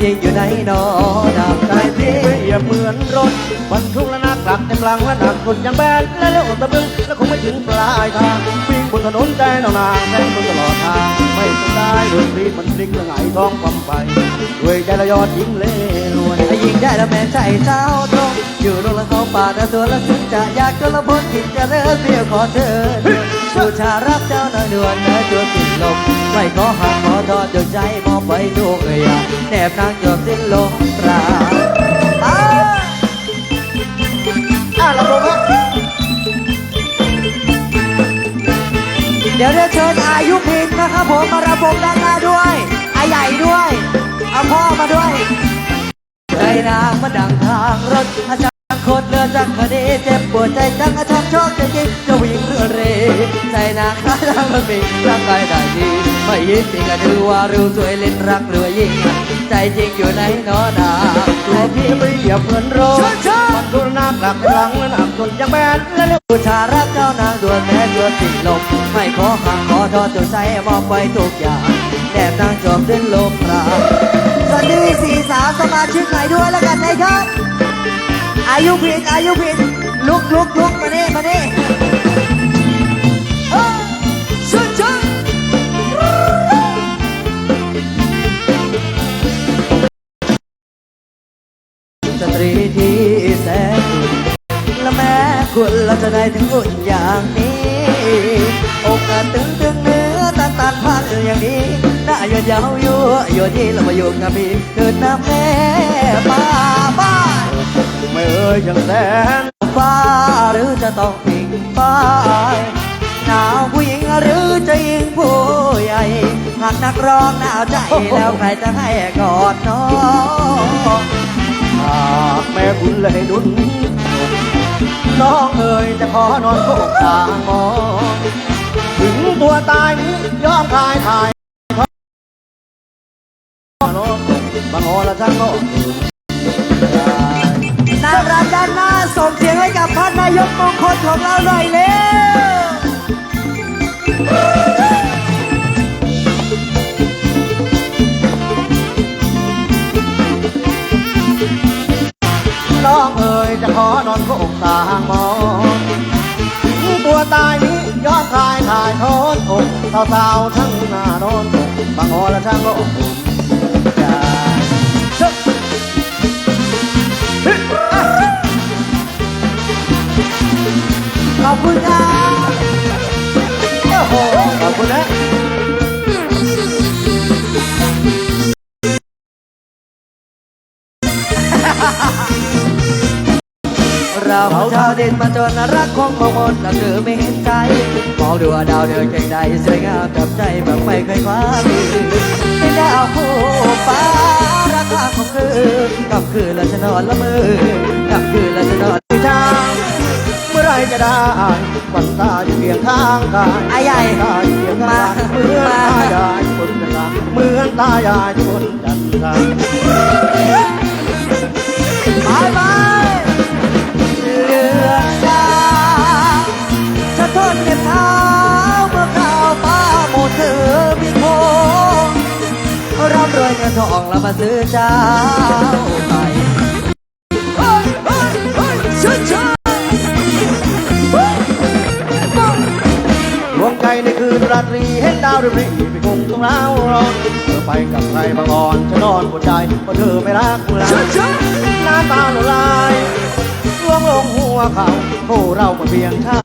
จริงอยู่ในนอน้ำใจใจพี่เปรียบเหมือนรถบรรทุกและนักกลับเต็มลังและหนักคนยังแบนและเร็วตะบึงและคงไม่ถึงปลายทางวิ่งบนถนนใจหนองนางแซงบนตลอดทางไม่สนได้ดนตรีมันพลิกและหงายท้องความไปด้วยใจละยอดยิงเล่รวนยิงได้แล้วแม่ใจเจ้าตรงอยู่โรงละเขาป่าแต่ตัวละถึงจะอยากจะละพ้นกินจะเลิกเรียกขอเธอ สู่ชารับเจ้านางดวนเนื้อตัวติดลมไม่ขอหักขอทอดดวงใจมองไปทุกอย่างแนบนางจบสิ้นลงปราบอ้าอะเราลงฮะเดี๋ยวเรียกเชิญอายุพินนะครับผมมาระบมด้านหน้าด้วยอาใหญ่ด้วยเอาพ่อมาด้วยใจนางมาดังทางรถอาจารย์ โคตรเลือดจังคดีเจ็บปวดใจจังอาจารย์ชอบจะยิงจะวิ่งเรือเรใจนาข้าทางมันมีร่างกายได้ดีไม่ยิ้มจริงก็ดูว่ารู้สวยเล่นรักรวยยิ่ง ใจจริงอยู่ในนอนาตัวพี่ไม่เปรียบเหมือนรถบรรทุกและนักกลับเต็มลังละหนักคนยังแบนและร็วบูชารักเจ้านางดวนแม้ดวนติดลมไม่ขอหักขอทอดตัวใจมอบไปทุกอย่างแนบนางจอมสิ้นลมปราสวัสดีสี่สาวสมาชิกใหม่ด้วยแล้วกันนะครับ อายุผิดอายุผิดลุกลุกลุกมาเน่มานี่เฮ้ยชุดชุดสตรีที่แสนอุ่นและแม้คุณเราจะได้ถึงอุ่นอย่างนี้อกอาจตึงตึงเนื้อตันตันพันอย่างนี้หน้าหยดยาวยั่วยั่วที่เรามาอยู่กับพี่เดินน้ำแม่ป้าบ้า ไม่เอ่ยยังแสนฟ้าหรือจะต้องพิงฟ้าหนาวผู้หญิงหรือจะยิงผู้ใหญ่หากนักร้องหนาวใจแล้วใครจะให้กอดน้องหากแม่คุณเลยดุนน้องเอ๋ยจะขอนอนโคกตามองถึงตัวตายยอมคลายถ่ายบางอละช่างก็ นางรำด้านหน้าส่งเสียงให้กับท่านนายกมงคลของเราหน่อยเร็วน้องเอ๋ยจะขอนอนโคกตางมองถึงตัวตายนี้ยอมคลายถ่ายทอดอกสาวๆทั้งหน้านอนบางอละช่างก็อบ ขอบคุณครับโอ้โหขอบคุณนะเราชาวเด่นมาจนรักของมองมนเราเธอไม่เห็นใจมองดูดาวเดือนเก่งใดสวยงามจับใจแบบไม่เคยคว้ามือเป็นดาวผู้ฟ้าราคาของคืนกำคืนและฉันนอนละเมอกำคืนและฉันนอนทางเมื่อ ไรจะได้วันตายเพียงทางกายอาใหญ่ตายเพียงทางเหมือนตายายคนจันทราเหมือนตายายคนจันทราบายบายเลือดชาฉันทนเจ็บเท้าเมื่อข่าวฟ้าหมดเธอมีโคงร่ำรวยเงินทองแล้วมาซื้อเจ้าไปเราตรีเห็นดาวเริบริไปคงต้องร้าวร้อนเธอไปกับใครบางอ่อนจะนอนปวดใจเพราะเธอไม่รักเราหน้าตาหนูลายล่วงลงหัวเขาโอ้เราก็เพียงชา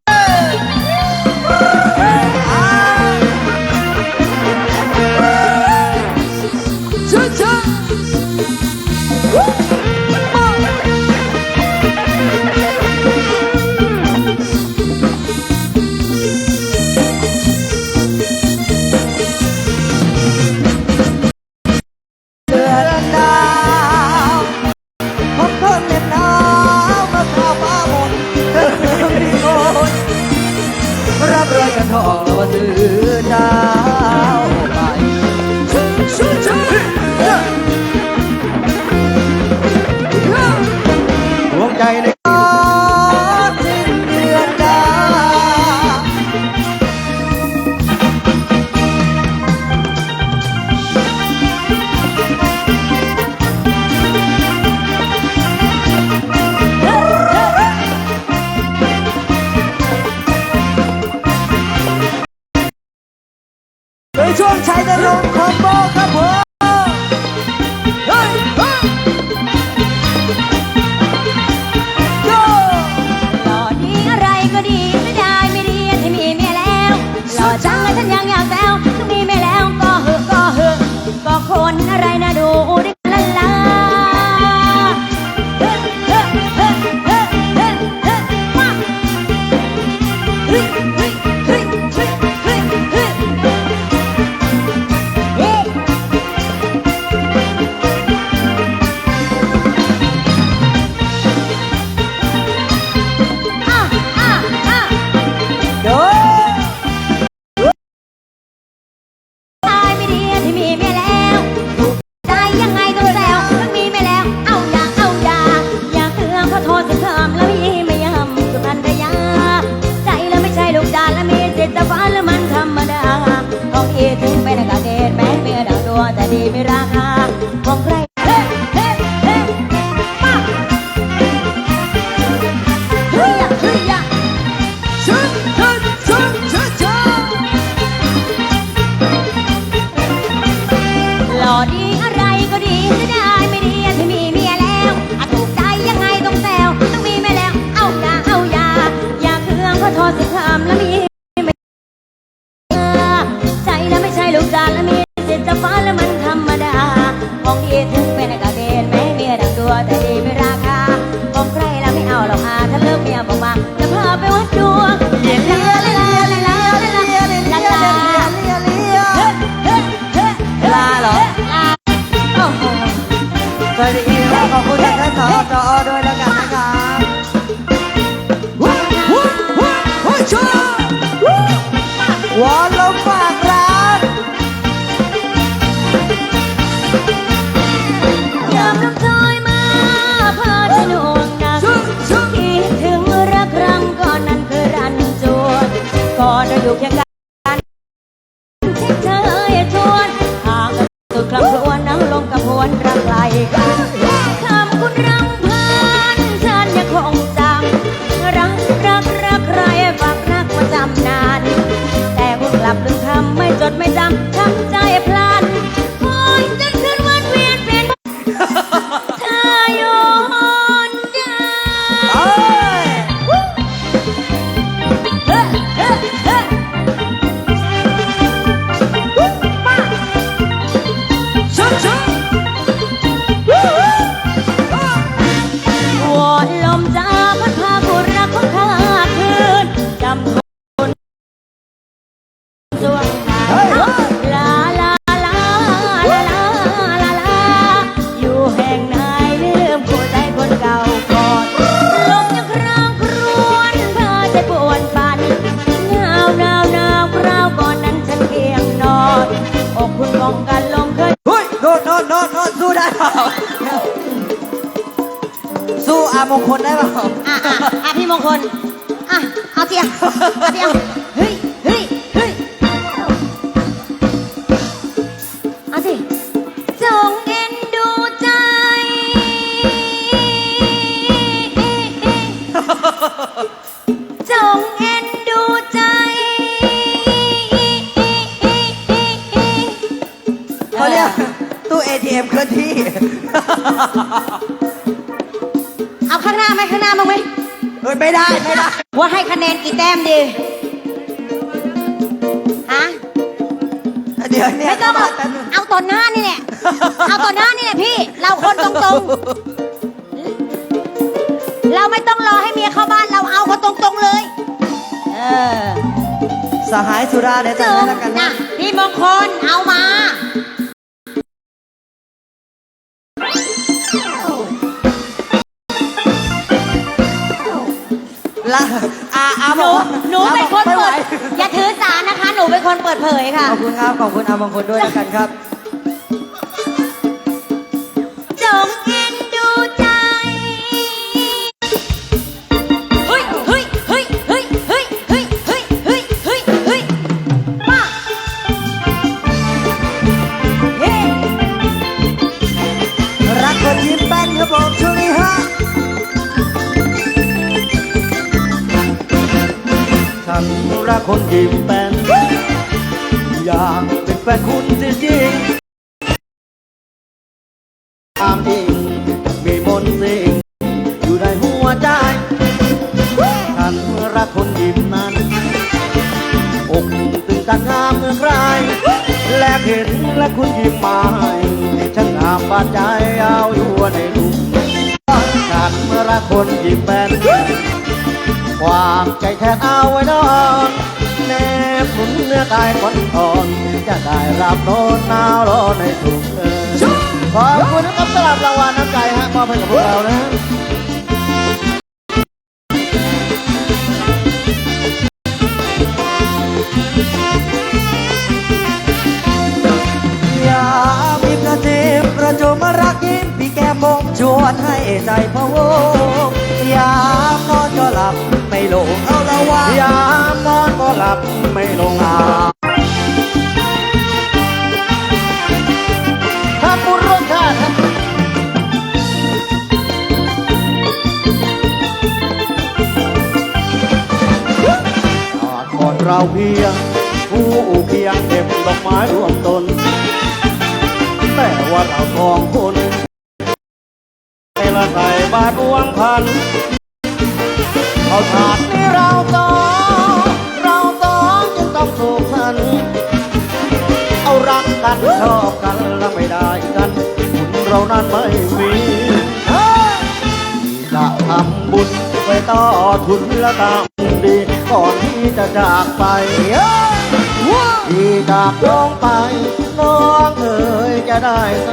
ช่วงชัยนรงค์คอมโบครับผม ว่แต่ดีไม่ราคา ง เราไม่ต้องรอให้เมียเข้าบ้านเราเอาเขาตรงๆเลย เออสหายสุราเดี๋ยวจะให้แล้วกันนะพี่มงคลเอามา ละอาอาหนูหนูเป็นคนเปิด อย่าถือสานะคะ หนูเป็นคนเปิดเผยค่ะ ขอบคุณครับ ขอบคุณอามงคลด้วยแล้วกันครับ รักก็ยิ้มแป้นคบผมช่วงนี้ฮะฉันรักคนยิ้มแป้นอยากเป็นแฟนคุณจริง เพงอยู่ในหัวใจฉันรักคนยิ้มนั้นอกตึงตางามเมื่อใครแลกเห็นและคุณยิ้มมาฉันอามบาดใจเอาอยู่ในลูกฉันรักคนยิ้มแฟนวามใจแทนเอาไว้นอนแนบหนุเนื้อกายฝันอ่อนจะได้รับโน้นหนาวร้อนในทุกเอ ขอบคุณนะครับสำหรับรางวัลน้ำใจฮะมอบให้กับพวกเรานะอย่ามีกระซิบกระจมรักยิ้มพี่แก้มมงชวนให้ใจพะวงยามนอนก็หลับไม่ลงเอาละวะยามนอนก็หลับไม่ลงอาถ้า เราเพียง ผู้เพียงเก็บดอกไม้รวมตน แต่ว่าเราสองคนในละใส่บาทรวงพันเอาชาตินี้เราสองเราสองจึงต้องถูกพัน เอารักกันชอบกันแล้วไม่ได้กันบุญเรานั้นไม่มีจะทำบุญไปต่อทุนและตาม ดีก่อนที่จะจากไปที่จากน้องไป น้องเอ๋ยจะได้ส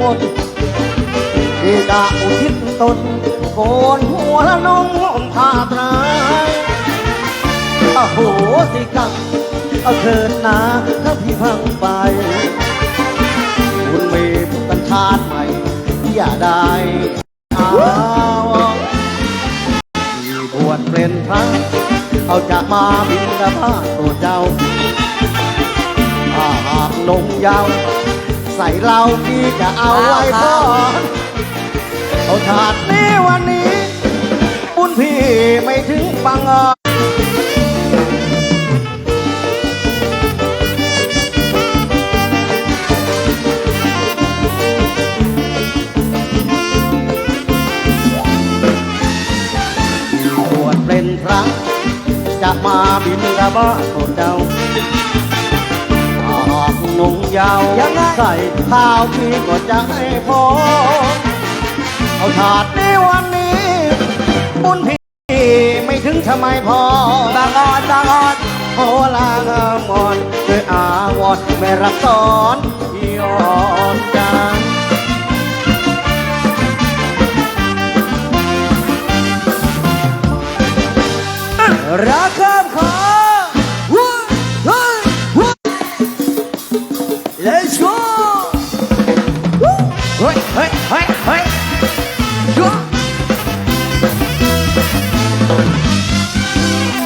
งบที่จะอุทิศตนโกนหัวและนุ่งห่มผ้าไตรโอ้โหสิกรรมเอาเถิดนาถ้าพี่พังไป คุณมีสัญชาติใหม่อย่าได้เอา ชเป็นพระเอาจะมาบินกระพาตัวเจ้าถ้าหากลงยาว ใส่เราพี่จะเอาไว้พอเอาชาตินี้วันนี้ บุญพี่ไม่ถึงบังเอิญ จะมาบินกระบาดโปรดเจ้าหากนุ่งยาวยังใส่ข้าวพี่ก็จะให้พอ เอาชาตินี้วันนี้บุญพี่ไม่ถึงทำไมพอบางอ่อนบางอ่อนโอลางามอนด้วยอาวรไม่รับสอนยอ รักข้ามขาวู้เฮ้ยวู้ Let's go เฮ้ยเฮ้ยเฮ้ยเฮ้ย Go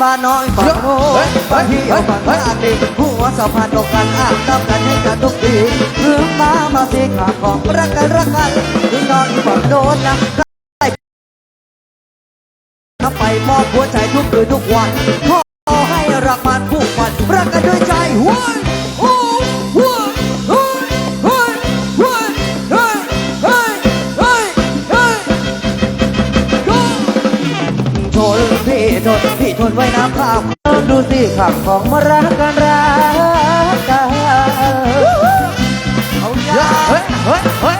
บ้านน้อยฝั่งโน้นบ้านพี่เอาฝั่งบ้านดีหัวสะพานตกกันอ้างน้ำกันให้กันทุกทีลืมมามาสิขาดของรักกันรักกันพี่น้อยฝั่งโน้นนะ มอบหัวใจทุกคืนทุกวันขอให้รักมันผูกพันรักกันด้วยใจห้วยโอ้ห้วยเฮ้ยเฮ้ยเฮ้ยเฮ้ยเฮ้ยเฮ้ยเฮ้ยทนพี่ทนพี่ทนไว้น้ำข้าวดูสิขับของมารักกันรักกันเอาอย่าเฮ้ยเฮ้ยเฮ้ย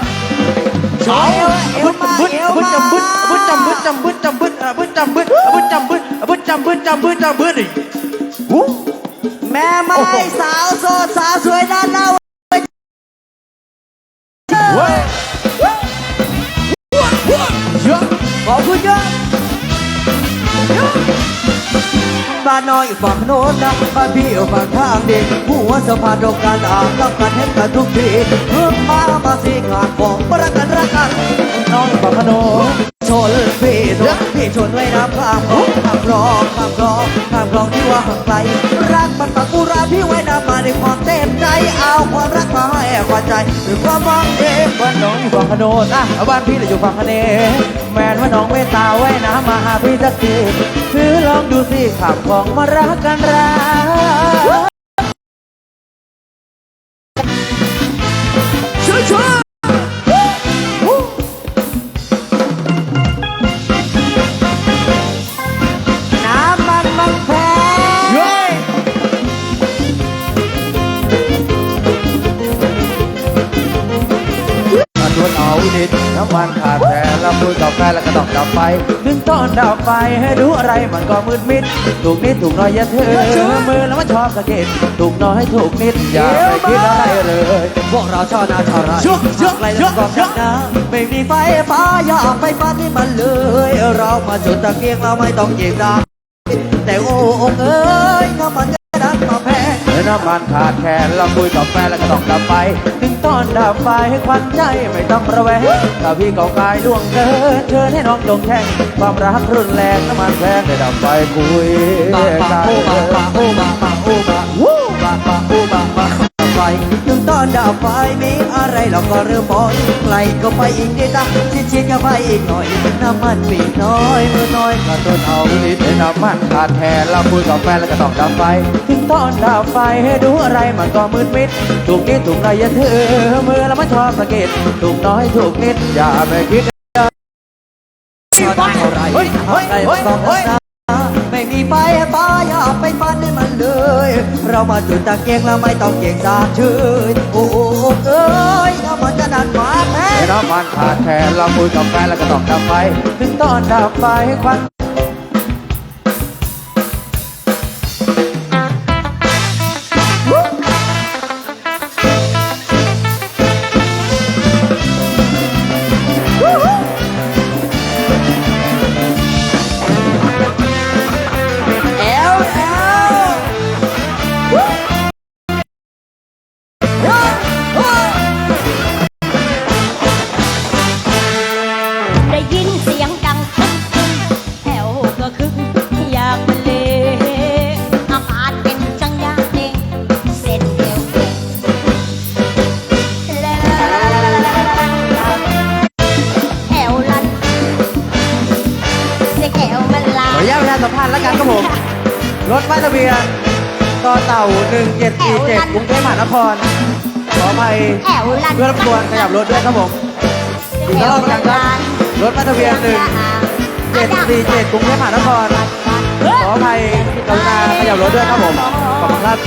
ำบึ้ดบึ้ดจำบึ้ดจำบึ้ดจำบึ้ดดิวู้แม่ไม้สาวโสดสาวสวยด้านหน้าเว้ยเยอะขอบคุณเยอะบ้านน้อยฝั่งโน้นนะบ้านพี่ฝั่งข้างดีหัวสะพานตรงกันอ่างต้องกันเห็นกันทุกทีเพิ่มมามาสิขาดของรักกันรักกันน้องบังโนชนพี่ชนพี่ชนไว้น้ำข้ามของข้ามค ลองข้ามคลองข้ามคลองที่ว่าห่างไกล รักมันปักกุราพี่ไว้น้ำมาด้วยความเต็มใจเอาความรักมาให้ความใจด้วยความหวังดีบ้านน้องฝั่งโนนอะบ้านพี่เลยอยู่ฝั่งคะเนแมนว่าน้องเมตตาไว้น้ำมาหาพี่สักทีคือลองดูสิขับของมารักกันรักช่วย นิดน้ำมันขาดแคลนแล้วคุยกับแฟนแล้วก็ต้องดับไฟถึงตอนดับไฟให้ดูอะไรมันก็มืดมิด ถูกนิดถูกน้อยอย่าเธอมือแล้วมันชอบสะกิดถูกน้อยถูกนิดอย่าไปคิดอะไรเลยพวกเราชอบนาชาวไร่เชื่อเชื่อไกลแล้วก็นักนะไม่มีไฟฟ้าอย่าเอาไปฟ้าที่มันเลย เรามาจุดตะเกียงเราไม่ต้องเย็นดาแต่โอ้องเอ้ยน้ำมัน น้ำมันขาดแคลนเราคุยกับแฟนแล้วก็ต้องดับไฟถึงตอนดับไฟให้ควันใจไม่ต้องระแวงถ้าพี่เก่ากายล่วงเกินเชิญให้น้องจงแข่งความรักรุนแรงน้ำมันแพงได้ดับไฟคุยกันโอบาบาโอบาบาโอบาวู้บาโอ ไฟถึงตอนดับไฟมีอะไรเราก็เริ่มมองไกลก็ไปอีกนิดนะชิดชิดก็ไปอีกหน่อยน้ำมันปีน้อยมือน้อยก็ต้นเอานิดน้ำมันขาดแคลนเราคุยกับแฟนแล้วก็ต้องดับไฟถึงตอนดับไฟให้ดูอะไรมันก็มืดมิดถูกนิดถูกน้อยอย่าถือมือแล้วมันชอบสะกิดถูกน้อยถูกนิดอย่าไปคิดเท่าไรเฮ้ยเฮ้ยอะไรเฮ้ยเฮ้ย ม่มีไฟฟ้าอย่าไปฟันให้มันเลย เรามาจุดตะเกียงแล้วไม่ต้องเกียงสาบชื่นโอ้โหเอ้ยถ้ามันจะดันมาแม่ให้น้ำมันขาดแคลนเราคุยกับแฟนแล้วก็ต้องดับไฟ ถึงตอนดับไฟให้ควัน ป้ายทะเบียนต่อเต่า 1747กรุงเทพมหานคร ขออภัยแถวลันเพื่อรบกวนขยับรถด้วยครับผมอีกรอบกันครับ รถป้ายทะเบียน 1747กรุงเทพมหานคร ขออภัยกรุณาขยับรถด้วยครับผม ขอบคุณครับ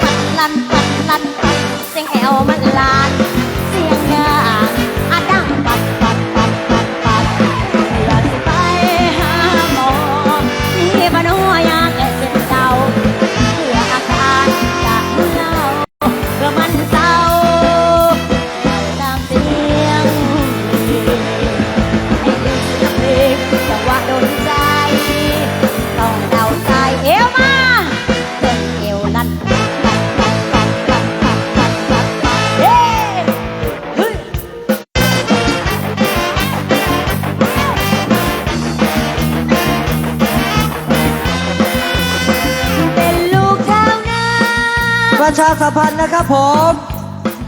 ปัดลันปัดลันปัดเสียงแอวมันลาน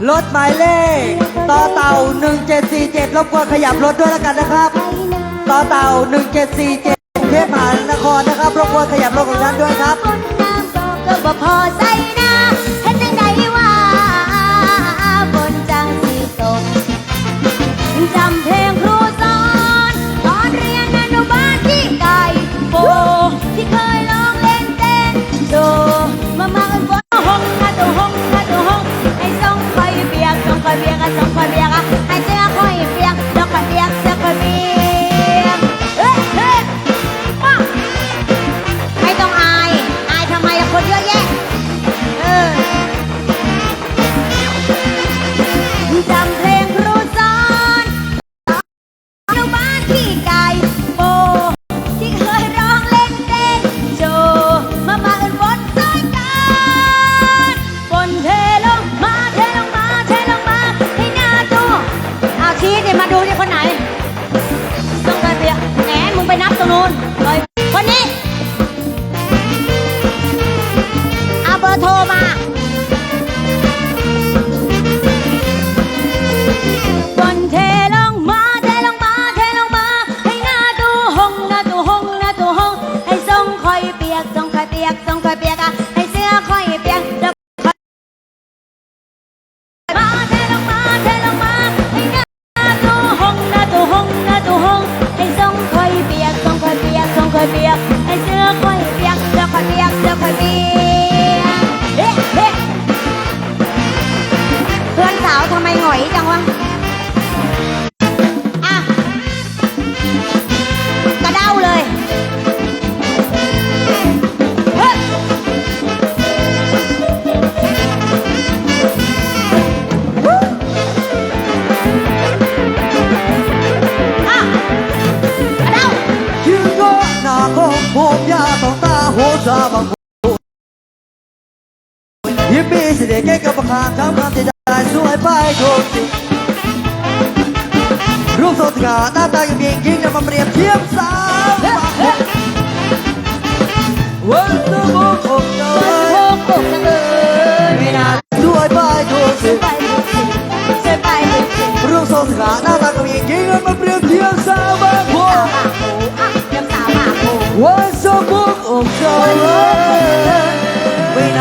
รถหมายเลขต่อเต่า 1747รบกวนขยับรถด้วยแล้วกันนะครับ ต่อเต่า 1747กรุงเทพมหานครนะครับรบกวนขยับรถของท่านด้วยครับคนน้ำก็ก็บ่พอใส่นาเฮ็ดจังใดว่าฝนจังสิตกจำเพลงครูสอนตอนเรียนอนุบาลที่ไก่โปที่เคยร้องเล่นเต้นโดมามากันฝนหงนะตัวหงนะ 别个，生活别个。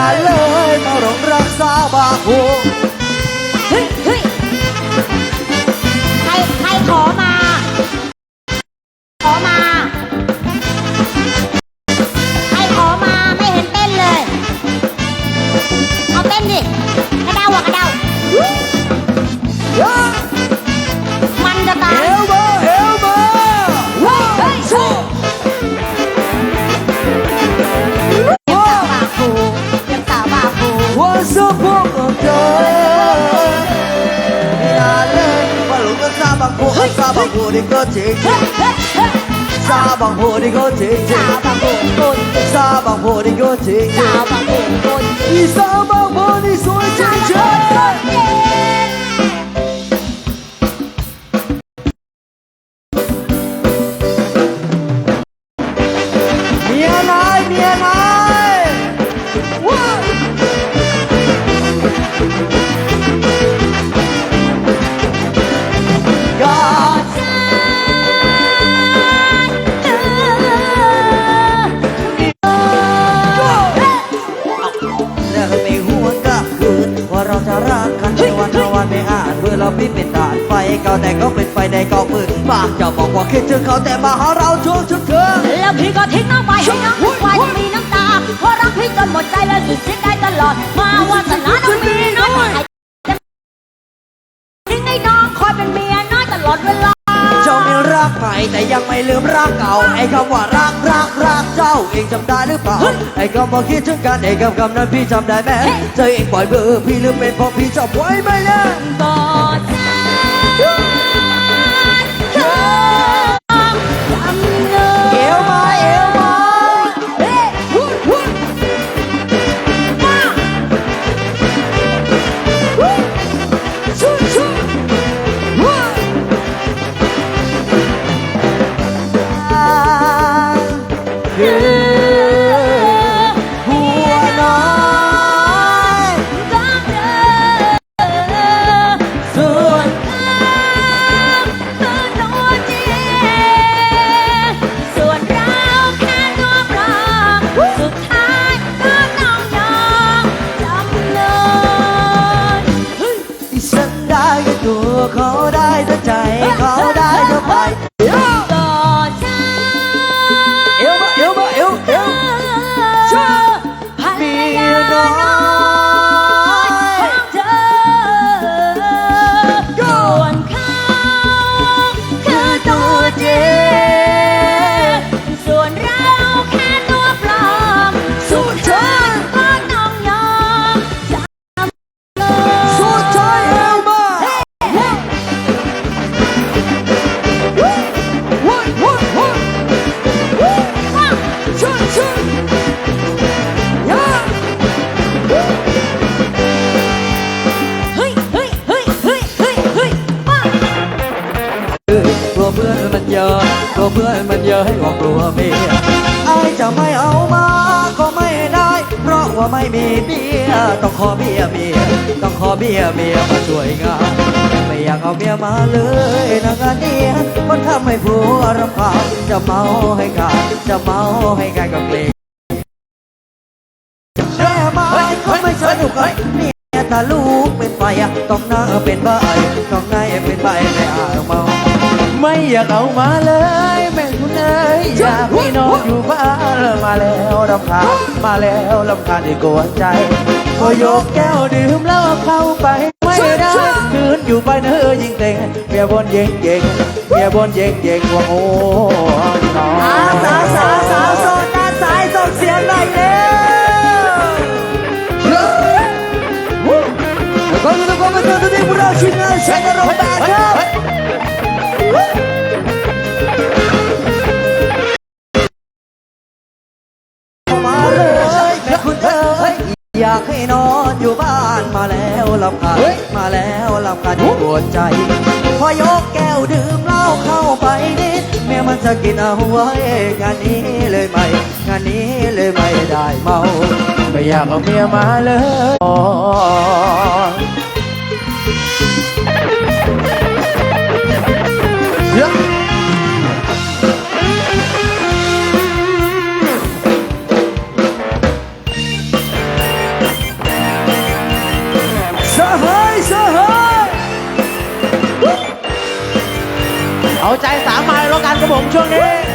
¡Ay, loco! ¡Robra! 这样吧不过一生 ได้หรือเปล่าไอ้ก็บอกคิดถึงกันไอ้คำคำนั้นพี่จำได้ไหมเธอเองปล่อยเบอร์พี่ลืมเป็นเพราะพี่จำไว้ไม่ได้ แค่ตัวเขาได้แต่ใจเขาได้ ว่าไม่มีเบี้ยต้องขอเบี้ยเมียต้องขอเบี้ยเมียมาช่วยงานไม่อยากเอาเมียมาเลยนะงานนี้มันทำให้ผัวรำคาญจะเมาให้กาจะเมาให้กายกับเพลงแม่มาเขไม่สนุกเลยเมียตาลูกเป็นไฟต้องน้าเป็นใบต้องนายเป็นใบในอ่างเมาไม่อยากเอามาเลยแม่ ยอยากให้นอนอยู่บ้านมาแล้วรำคาญมาแล้วรำคาญที่กวนใจพอยกแก้วดื่มแล้วเข้าไปไม่ได้คืนอยู่ไปเนอยิงเต็งเมียบนเย็งเย็งเมียบนเย็งเย็งว่าโอ้นออาสาวสาวสาวโซนด้านซ้ายส่งเสียงหน่อยเร็วขอบคุณทุกคนมาเจอที่พวกเราชิงงานเชนโรแบกครับ แล้วลำคาญปวดใจ พอยกแก้วดื่มเหล้าเข้าไปนิด แม่มันจะกินเอาไว้งานนี้เลยไม่งานนี้เลยไม่ได้เมา ไม่อยากเอาเมียมาเลย เอาใจสามมาแล้วกันครับผมช่วงนี้